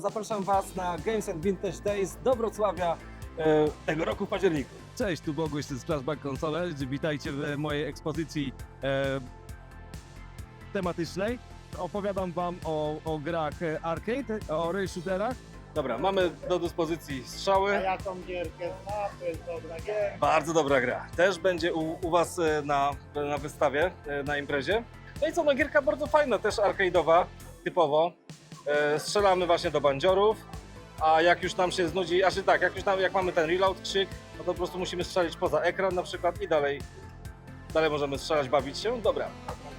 Zapraszam Was na Games and Vintage Days do Wrocławia e, tego roku w październiku. Cześć, tu Boguś z Flashback Console. Witajcie w mojej ekspozycji e, tematycznej. Opowiadam Wam o, o grach arcade, o rail shooterach. Dobra, mamy do dyspozycji A strzały. jaką gierkę zna, to jest dobra gierka. Bardzo dobra gra. Też będzie u, u Was e, na, na wystawie, e, na imprezie. No i co, no gierka bardzo fajna, też arcade'owa, typowo. E, Strzelamy właśnie do bandziorów, a jak już nam się znudzi, znaczy tak, jak już nam, jak mamy ten reload, krzyk, no to po prostu musimy strzelić poza ekran na przykład i dalej, dalej możemy strzelać, bawić się. Dobra,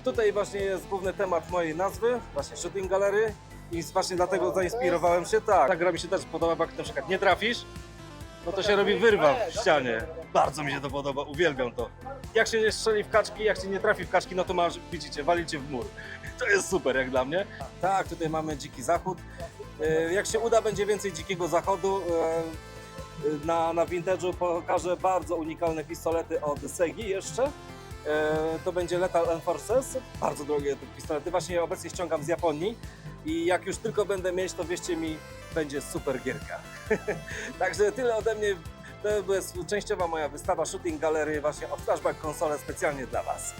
tutaj właśnie jest główny temat mojej nazwy, właśnie Shooting Gallery i właśnie dlatego zainspirowałem się, tak, ta gra mi się też podoba, bo jak na przykład nie trafisz, no to się robi wyrwa w ścianie. Bardzo mi się to podoba, uwielbiam to. Jak się nie strzeli w kaczki, jak się nie trafi w kaczki, no to masz, widzicie, walicie w mur. To jest super jak dla mnie. Tak, tutaj mamy dziki zachód. E, Jak się uda, będzie więcej dzikiego zachodu. E, Na, na vintage'u pokażę bardzo unikalne pistolety od Segi jeszcze. E, To będzie Lethal Enforces. Bardzo drogie te pistolety. Właśnie je obecnie ściągam z Japonii. I jak już tylko będę mieć, to wierzcie mi, będzie super gierka. Także tyle ode mnie. To jest częściowa moja wystawa Shooting Gallery właśnie od Flashback Console specjalnie dla Was.